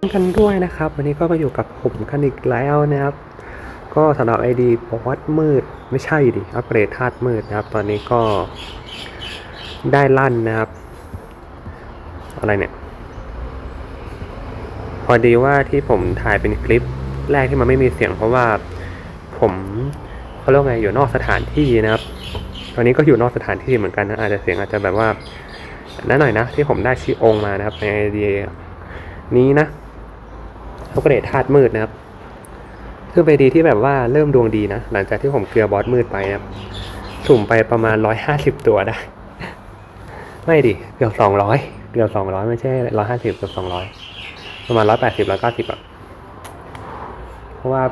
กันด้วยนะครับ วันนี้ก็มาอยู่กับผมกันอีกแล้วนะครับ ก็สำหรับ ID บอสมืดไม่ใช่ดิอัปเกรดธาตุมืดนะครับ ตอนนี้ก็ได้ลั่นนะครับ อะไรเนี่ย พอดีว่าที่ผมถ่ายเป็นคลิปแรกที่มันไม่มีเสียงเพราะว่าผมเขาเรียกไงอยู่นอกสถานที่นะครับ ตอนนี้ก็อยู่นอกสถานที่เหมือนกันนะอาจจะเสียงอาจจะแบบว่านั่นหน่อยนะที่ผมได้ชื่อองมานะครับในไอเดียนี้นะ เขาก็เดทธาตุมืดนะครับคือไปดีที่แบบว่าเริ่มดวงดีนะ หลังจากที่ผมเกลือบอสมืดไปนะครับสุ่มไปประมาณร้อยห้าสิบตัวได้ ไม่ดิเกือบสองร้อยเกือบสองร้อยไม่ใช่ร้อยห้าสิบเกือบสองร้อยประมาณร้อยแปดสิบร้อยเก้าสิบอะเพราะว่า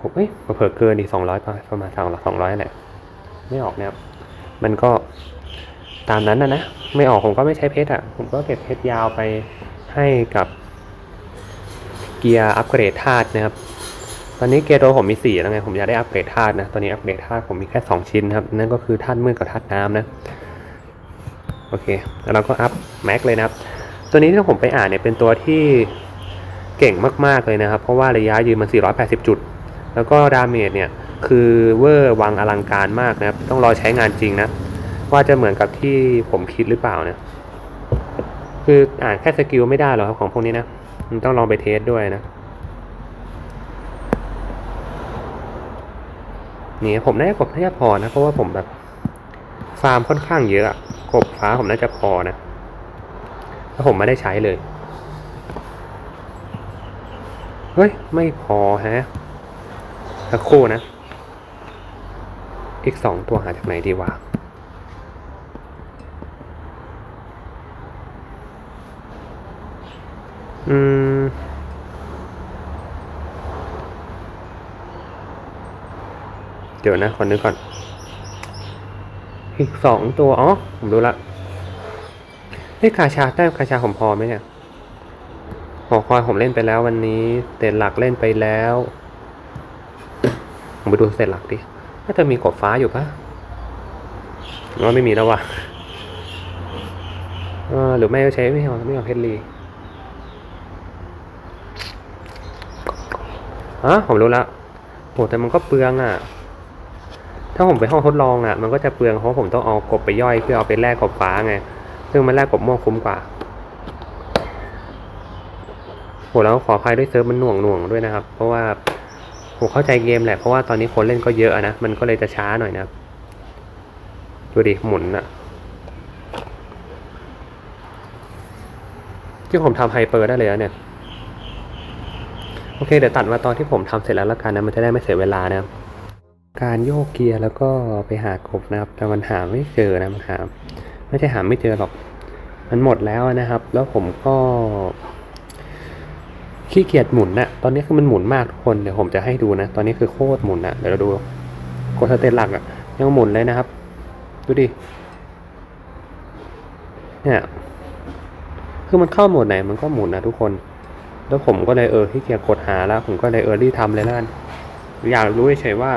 ผมเอ้ยเผื่อเกินอีกสองร้อยประมาณสองสองร้อยแหละไม่ออกเนะครับมันก็ตามนั้นนะนะ ไม่ออกผมก็ไม่ใช้เพชรอะ ผมก็เก็บเพชรยาวไปให้กับ เกียร์อัปเกรดธาตุนะครับ ตอนนี้เกียร์ตัวผมมีสี่แล้วไง ผมอยากได้อัปเกรดธาตุนะ ตอนนี้อัปเกรดธาตุผมมีแค่สองชิ้นครับ นั่นก็คือธาตุมืดกับธาตุน้ำนะ โอเค แล้วเราก็อัพแม็กเลยนะครับ ตัวนี้ที่ผมไปอ่านเนี่ยเป็นตัวที่เก่งมาก ๆ เลยนะครับ เพราะว่าระยะยืนมัน 480 จุด แล้วก็ดาเมจเนี่ย คือเวอร์วังอลังการมากนะครับ ต้องรอใช้งานจริงนะ ว่าจะเหมือนกับที่ผมคิดหรือเปล่าเนี่ย คืออ่านแค่สกิลไม่ได้หรอกครับของพวกนี้นะ มันต้องลองไปเทสด้วยนะ นี่ผมน่าจะกบน่าจะพอนะ เพราะว่าผมแบบ ฟาร์มค่อนข้างเยอะอะกบฟ้าผมน่าจะพอนะแล้วผมไม่ได้ใช้เลย เฮ้ย ไม่พอฮะสักครู่นะ อีกสองตัวหาจากไหนดีวะ อืมเดี๋ยวนะขอนึกก่อน อีกสองตัว อ๋อ ผมรู้ละเฮ้ยกาชาแต้มกาชาผมพอไหมเนี่ยหอคอยผมเล่นไปแล้ววันนี้เตนหลักเล่นไปแล้ว ผมไปดูเสร็จหลักดิ น่าจะมีกบฟ้าอยู่ปะว่าไม่มีแล้ววะหรือไม่ก็ใช้ไม่เอาไม่เอาเพชรลี อ๋อผมรู้ละโหแต่มันก็เปลืองอะ ถ้าผมไปห้องทดลองอะ มันก็จะเปลืองเพราะผมต้องเอากบไปย่อยเพื่อเอาไปแลกกบฟ้าไง ซึ่งมันแลกกบม่วงคุ้มกว่าโหแล้วขออภัยด้วยเซิร์ฟมันหน่วงหน่วงด้วยนะครับ เพราะว่าผมเข้าใจเกมแหละ เพราะว่าตอนนี้คนเล่นก็เยอะนะ มันก็เลยจะช้าหน่อยนะดูดิหมุนอะที่ผมทำไฮเปอร์ได้เลยแล้วเนี่ย โอเคเดี๋ยวตัดมาตอนที่ผมทำเสร็จแล้วละกันนะมันจะได้ไม่เสียเวลานะครับการโยกเกียร์แล้วก็ไปหากบนะครับ แต่มันหาไม่เจอนะมันหาไม่ใช่หาไม่เจอหรอก มันหมดแล้วนะครับ แล้วผมก็ขี้เกียจหมุนนะตอนนี้คือมันหมุนมากทุกคนเดี๋ยวผมจะให้ดูนะ ตอนนี้คือโคตรหมุนนะเดี๋ยวเราดูกดสเตตหลักอะยังหมุนเลยนะครับ ดูดิเนี่ยคือมันเข้าโหมดไหนมันก็หมุนนะทุกคน แล้วผมก็เลยเออขี้เกียจกดหาแล้ว ผมก็เลยเออรีบทำเลยแล้วกันอยากรู้เฉยว่า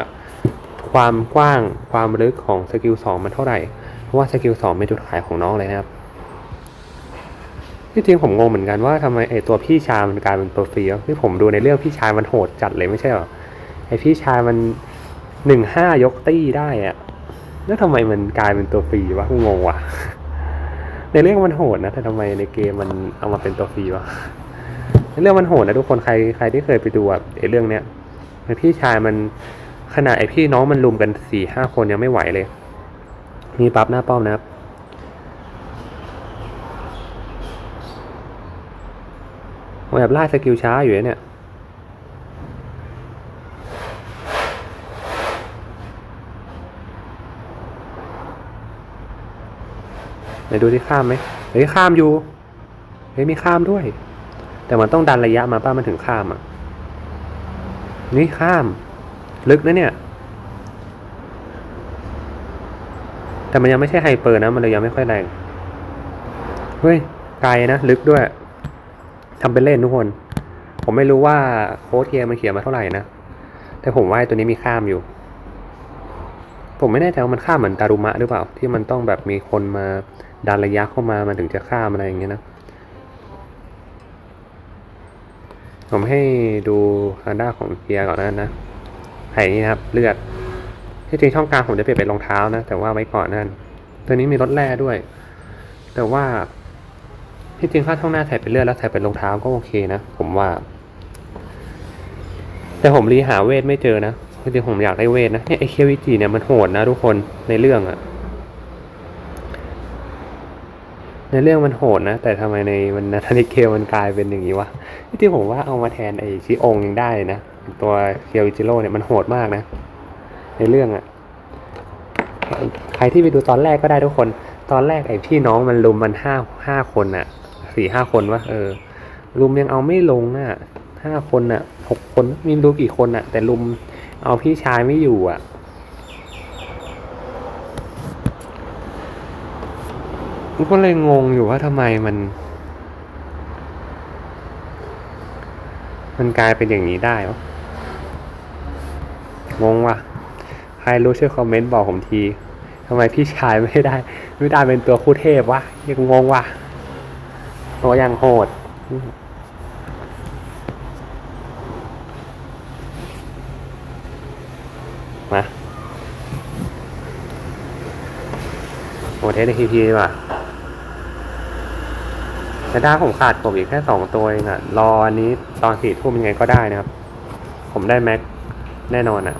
ความกว้างความลึกของสกิลสองมันเท่าไหร่ เพราะว่าสกิลสองเป็นจุดขายของน้องเลยนะครับที่จริงผมงงเหมือนกันว่าทำไมไอตัวพี่ชายมันกลายเป็นตัวฟรีวะที่ผมดูในเรื่องพี่ชายมันโหดจัดเลยไม่ใช่หรอไอพี่ชายมันหนึ่งห้ายกตี้ได้อะแล้วทำไมมันกลายเป็นตัวฟรีวะงงว่ะในเรื่องมันโหดนะแต่ทำไมในเกมมันเอามาเป็นตัวฟรีวะ เรื่องมันโหดนะทุกคนใครใครที่เคยไปดูอะไอ้เรื่องเนี้ยไอพี่ชายมันขนาดไอพี่น้องมันลุมกันสี่ห้าคนยังไม่ไหวเลย มีปั๊บหน้าป้อมนะครับแอบล่าสกิลช้าอยู่เนี่ยไหนดูที่ข้ามไหมเฮ้ยข้ามอยู่เฮ้ยมีข้ามด้วย แต่มันต้องดันระยะมาป้ามันถึงข้ามอะ นี่ข้าม ลึกนะเนี่ย แต่มันยังไม่ใช่ไฮเปอร์นะ มันเลยยังไม่ค่อยแรง เฮ้ย ไกลนะ ลึกด้วย ทำเป็นเล่นทุกคน ผมไม่รู้ว่าโค้ดเกียมันเขียนมาเท่าไหร่นะ แต่ผมว่าตัวนี้มีข้ามอยู่ ผมไม่แน่ใจว่ามันข้ามเหมือนดารุมะหรือเปล่า ที่มันต้องแบบมีคนมาดันระยะเข้ามา มันถึงจะข้ามอะไรอย่างเงี้ยนะ ผมให้ดูฮานด้าของเกียร์ก่อนนะนะไผ่นี่นะครับ เลือด ที่จริงช่องกลางผมจะเปลี่ยนเป็นรองเท้านะ แต่ว่าไว้ก่อนนั่น ตัวนี้มีรถแร่ด้วย แต่ว่าที่จริงถ้าช่องหน้าใส่เป็นเลือดแล้วใส่เป็นรองเท้าก็โอเคนะ ผมว่า แต่ผมรีหาเวทไม่เจอนะที่จริงผมอยากได้เวทนะเนี่ยไอเควิจีเนี่ยมันโหดนะทุกคนในเรื่องอะ ในเรื่องมันโหดนะ แต่ทำไมในมันนาธานิเกลมันกลายเป็นอย่างนี้วะที่ผมว่าเอามาแทนไอชิองยังได้นะ ตัวเคียวอิจิโร่เนี่ยมันโหดมากนะ ในเรื่องอะใครที่ไปดูตอนแรกก็ได้ทุกคน ตอนแรกไอพี่น้องมันลุมมันห้าห้าคนอะสี่ห้าคนวะเออลุมยังเอาไม่ลงอะห้าคนอะหกคนมีรู้กี่คนอะ แต่ลุมเอาพี่ชายไม่อยู่อะ ก็เลยงงอยู่ว่าทำไมมัน มันกลายเป็นอย่างนี้ได้วะงงว่ะ ใครรู้ช่วยคอมเมนต์บอกผมทีทำไมพี่ชายไม่ได้ ไม่ได้เป็นตัวคู่เทพวะยังงงว่ะตัวยังโหดมาโอเทสทีพีดีกว่า แต่ด้าผมขาดกบอีกแค่สองตัวเองอะรออันนี้ตอนสี่ทุ่มยังไงก็ได้นะครับ ผมได้แม็กแน่นอนอะ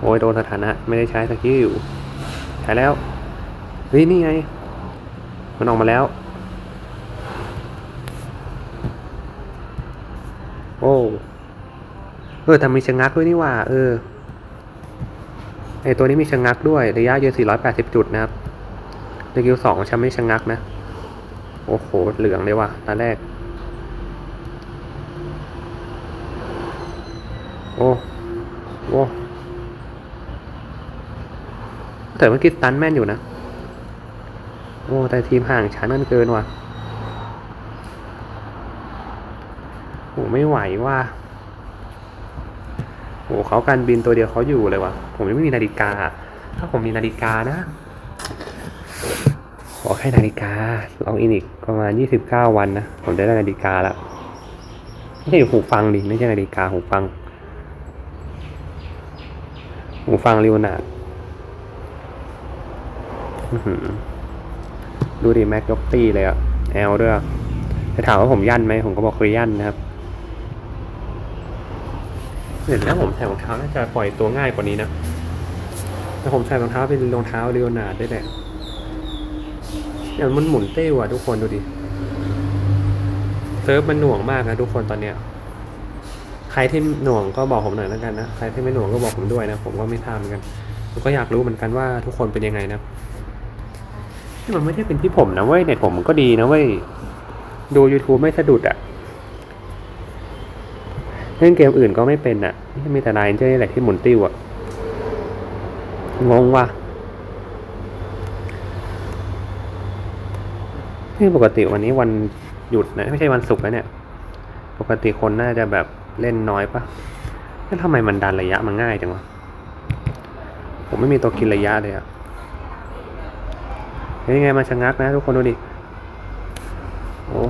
โอ้ยโดนสถานะ ไม่ได้ใช้สกิลใช้แล้วเฮ้ยนี่ไง มันออกมาแล้ว โอ้เออแต่มีชะงักด้วยนี่ว่า เออไอตัวนี้มีชะงักด้วย ระยะยืน480 จุดนะครับ ในกิวสองฉันไม่ชะงักนะ โอ้โห เหลืองเลยว่ะตอนแรก โอ้โอ้แต่เมื่อกี้ตันแม่นอยู่นะ โอ้ แต่ทีมห่างชั้นนั่นเกินว่ะโอ้ไม่ไหวว่ะโอ้เขาการบินตัวเดียวเขาอยู่เลยว่ะ ผมยังไม่มีนาฬิกา ถ้าผมมีนาฬิกานะ ขอแค่นาฬิกาลองอินอีกประมาณยี่สิบเก้าวันนะ ผมได้นาฬิกาแล้วไม่ใช่หูฟังดิไม่ใช่นาฬิกาหูฟัง หูฟังริวนาดดูดิแม็กยกตี้เลยอะแอลด้วยจะถามว่าผมยั่นไหมผมก็บอกเคยยั่นนะครับเห็นแล้วผมใส่รองเท้าน่าจะปล่อยตัวง่ายกว่านี้นะแต่ผมใส่รองเท้าเป็นรองเท้าเรียวนาดได้แหละ อย่มันหมุนเต้วอะทุกคนดูดิเซิร์ฟมันหน่วงมากนะทุกคนตอนเนี้ย ใครที่หน่วงก็บอกผมหน่อยแล้วกันนะ ใครที่ไม่หน่วงก็บอกผมด้วยนะ ผมก็ไม่ทราบเหมือนกันผมก็อยากรู้เหมือนกันว่าทุกคนเป็นยังไงนะที่มันไม่ได้เป็นที่ผมนะเว้ยเน็ตผมมันก็ดีนะเว้ย ดู YouTube ไม่สะดุดอะเล่นเกมอื่นก็ไม่เป็นอะนี่มีแต่นายเจ้านี่แหละที่หมุนติ้วอะ งงว่ะ นี่ปกติวันนี้วันหยุดนะไม่ใช่วันศุกร์แล้วเนี่ย ปกติคนน่าจะแบบเล่นน้อยปะแล้วทำไมมันดันระยะมันง่ายจังวะผมไม่มีตัวกินระยะเลยอะเฮ้ยยังไงมันชะงักนะทุกคนดูดิโอ้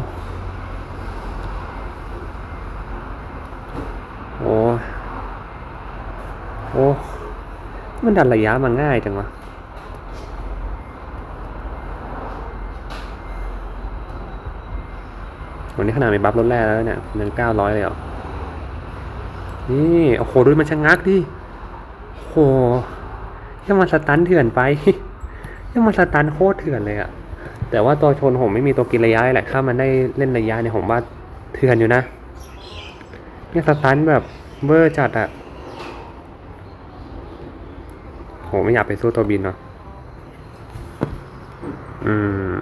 โอ้โอ้มันดันระยะมันง่ายจังวะ วันนี้ขนาดมีบัฟรถแรกแล้วเนี่ยยังเก้าร้อยเลยเหรอนี่โอ้โหดูมันชะงักดิโอ้โหยังมันสตันเถื่อนไปยังมันสตันโคตรเถื่อนเลยอะแต่ว่าตัวชนผมไม่มีตัวกินระยะแหละถ้ามันได้เล่นระยะเนี่ยผมว่าเถื่อนอยู่นะเนี่ยสตันแบบเวอร์จัดอะโหไม่อยากไปสู้ตัวบินเนาะอืม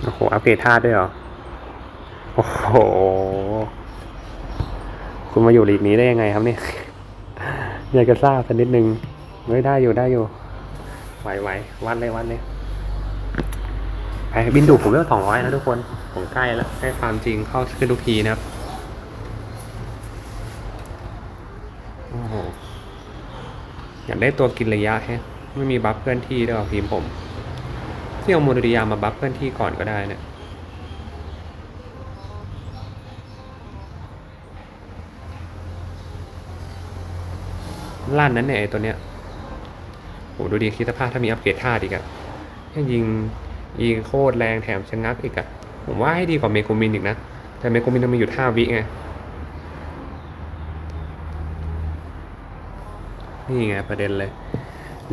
โอ้โหอัปเกรดท่าด้วยเหรอ โอ้โห คุณมาอยู่ลีกนี้ได้ยังไงครับเนี่ย อยากจะทราบสักนิดนึงไม่ได้อยู่ได้อยู่ ไหวไหววันเลยวันเลยไปบินดูผมเลือกสองร้อยนะทุกคน ผมใกล้แล้วใกล้ความจริงเข้าขึ้นทุกทีนะครับ โอ้โห อยากได้ตัวกินระยะแฮะ ไม่มีบัฟเพื่อนที่ด้วยเหรอทีมผม ที่เอาโมโนดิยามาบัฟเพื่อนที่ก่อนก็ได้เนี่ยลั่นนั้นเนี่ยตัวเนี้ยโหดูดีคิดสภาพถ้ามีอัปเกรดท่าอีกอะยังยิงยิงโคตรแรงแถมชะงักอีกอะผมว่าให้ดีกว่าเมโกมินอีกนะ แต่เมโกมินมันมีอยู่ท่าวิไง นี่ไงประเด็นเลย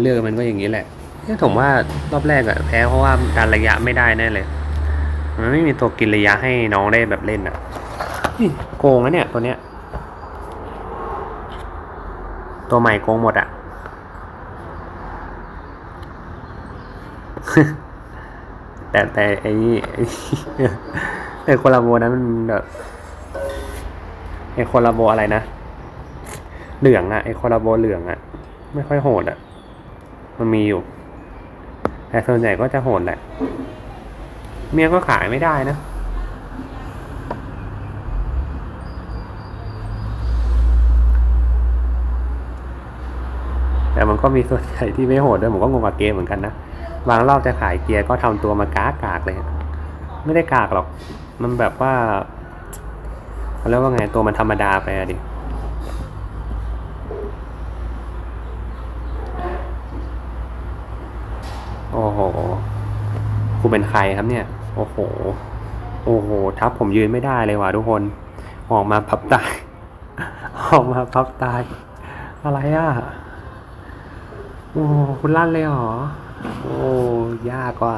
เรื่องมันก็อย่างนี้แหละ นี่ยผมว่ารอบแรกอะแพ้เพราะว่าดันระยะไม่ได้แน่เลย มันไม่มีตัวกินระยะให้น้องได้แบบเล่นอะนี่โกงนะเนี่ยตัวเนี้ย ตัวใหม่โกงหมดอะแต่แต่ไอ้นี่ไอ้ไอ้โคลาโบนั้นมันแบบไอ้โคลาโบอะไรนะ เหลืองอะไอ้โคลาโบเหลืองอะไม่ค่อยโหดอะมันมีอยู่ แต่ส่วนใหญ่ก็จะโหดแหละ เมียก็ขายไม่ได้นะ แต่มันก็มีส่วนใหญ่ที่ไม่โหดด้วยผมก็งงกับเกมเหมือนกันนะ บางรอบจะขายเกียร์ก็ทำตัวมากากากเลย ไม่ได้กากหรอก มันแบบว่าเขาเรียกว่าไงตัวมันธรรมดาไปอะดิ โอ้โหคุณเป็นใครครับเนี่ย โอ้โห โอ้โห ทับผมยืนไม่ได้เลยว่ะทุกคน ออกมาพับตาย ออกมาพับตาย อะไรอะ โอ้คุณลั่นเลยเหรอ โอ้ยากกว่า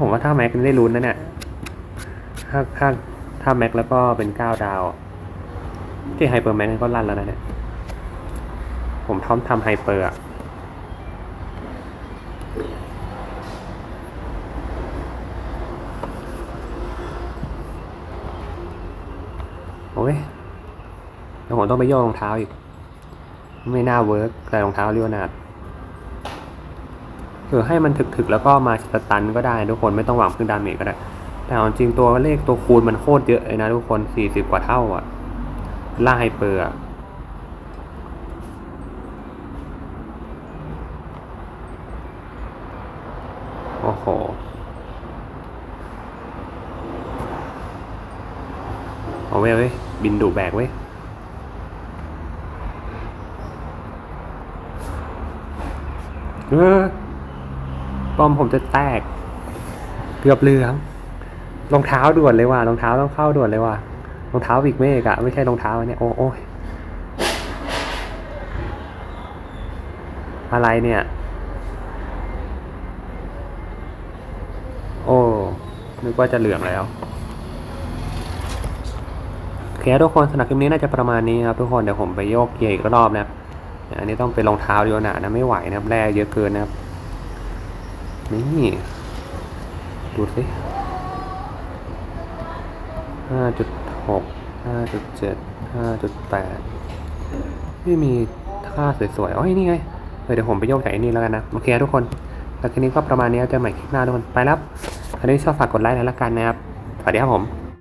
ผมว่าถ้าแม็กได้ลุ้นนะเนี่ย ถ้าถ้าถ้าแม็กแล้วก็เป็นเก้าดาว ที่ไฮเปอร์แม็กก็ลั่นแล้วนะเนี่ย ผมพร้อมทำไฮเปอร์อะ อ้ยแล้วผมต้องไปโยกรองเท้าอีก ไม่น่าเวิร์กใส่รองเท้าเรียวนาดคือให้มันถึกๆแล้วก็มาสตันก็ได้ทุกคนไม่ต้องหวังพึ่งดาเมจก็ได้ แต่เอาจริงตัวเลขตัวคูณมันโคตรเยอะเลยนะทุกคนสี่สิบกว่าเท่าอะล่าไฮเปอร์อะโอ้โหเอาเว้ยเว้ย บินดุแบกเว้ยเออปอมผมจะแตก เกือบเหลืองรองเท้าด่วนเลยว่ะรองเท้าต้องเข้าด่วนเลยว่ะรองเท้าวิกเมกอะไม่ใช่รองเท้าเนี่ยโอ้โอยอะไรเนี่ย โอ้นึกว่าจะเหลืองแล้ว เคทุกคนสำหรับคลิปนี้น่าจะประมาณนี้ครับทุกคนเดี๋ยวผมไปโยกเกียร์อีกรอบนะครับอันนี้ต้องเป็นรองเท้าเดียวหนานะไม่ไหวนะครับแร่เยอะเกินนะครับนี่ดูสิห้าจุดหกห้าจุดเจ็ดห้าจุดแปดไม่มีค่าสวยๆอ๋อนี่ไงเเดี๋ยวผมไปโยกจากไอ้นี่แล้วกันนะโอเคทุกคนแล้วคลิปนี้ก็ประมาณนี้เจอใหม่คลิปหน้าทุกคนไปแล้วครับใครที่ชอบฝากกดไลค์หน่อยละกันนะครับสวัสดีครับผม